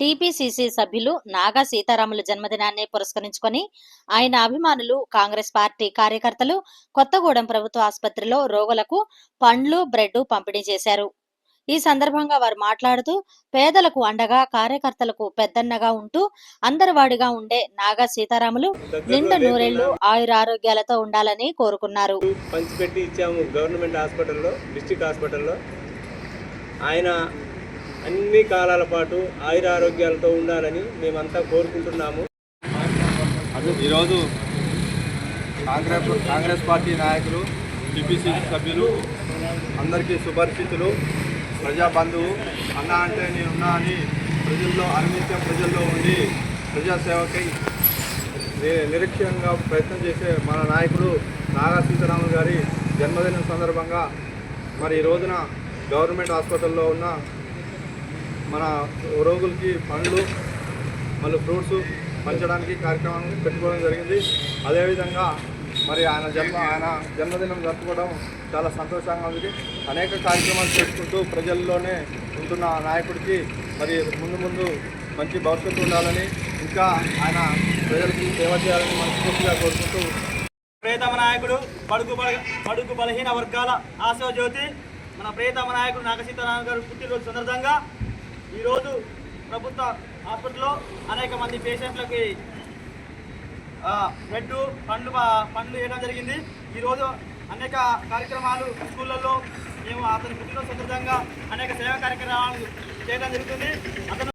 TPCC సభ్యులు నాగా సీతారాముల జన్మదినాన్ని పురస్కరించుకొని ఆయన అభిమానులు కాంగ్రెస్ పార్టీ కార్యకర్తలు కొత్తగూడెం ప్రభుత్వ ఆసుపత్రిలో రోగులకు పండ్లు బ్రెడ్ పంపిణీ చేశారు. ఈ సందర్భంగా వారు మాట్లాడుతూ పేదలకు అండగా కార్యకర్తలకు పెద్దన్నగా ఉంటూ అందరివాడిగా ఉండే నాగా సీతారాములు నిండు నూరేళ్ళు ఆయురారోగ్యాలతో ఉండాలని కోరుకున్నారు. పంచిపెట్టి ఇచ్చాము గవర్నమెంట్ హాస్పిటల్లో డిస్టిక్ హాస్పిటల్లో. ఆయన అన్ని కాలాల పాటు ఆయుర ఆరోగ్యాలతో ఉండాలని మేమంతా కోరుకుంటున్నాము. ఈరోజు కాంగ్రెస్ కాంగ్రెస్ పార్టీ నాయకులు టిపిసి సభ్యులు అందరికీ సుపరిచితులు ప్రజాబంధువు అన్న అంటే నేనున్నా అని ప్రజల్లో అనిత్యం ప్రజల్లో ఉండి ప్రజాసేవకై నిరక్ష్యంగా ప్రయత్నం చేసే మన నాయకుడు నాగా సీతారామన్ గారి జన్మదినం సందర్భంగా మరి ఈ రోజున గవర్నమెంట్ హాస్పిటల్లో ఉన్న మన రోగులకి పండ్లు మళ్ళీ ఫ్రూట్స్ పంచడానికి కార్యక్రమం పెట్టుకోవడం జరిగింది. అదేవిధంగా మరి ఆయన జన్మ ఆయన జన్మదినం జరుపుకోవడం చాలా సంతోషంగా ఉంది. అనేక కార్యక్రమాలు చేసుకుంటూ ప్రజల్లోనే ఉంటున్న నాయకుడికి మరి ముందు ముందు మంచి భవిష్యత్తు ఉండాలని ఇంకా ఆయన ప్రజలకి సేవ చేయాలని మనస్ఫూర్తిగా కోరుకుంటూ ప్రియతమ నాయకుడు పడుకు బల- బలహీన వర్గాల ఆశోజ్యోతి మన ప్రియతమ నాయకుడు నాగసీతారామన్ గారు పుట్టినరోజు సందర్భంగా ఈరోజు ప్రభుత్వ హాస్పిటల్లో అనేక మంది పేషెంట్లకి ఆ, బ్రెడ్ పండ్లు పండ్లు వేయడం జరిగింది. ఈరోజు అనేక కార్యక్రమాలు స్కూళ్ళల్లో మేము అతని పుట్టినరోజు సందర్భంగా అనేక సేవా కార్యక్రమాలు చేయడం జరుగుతుంది. అతను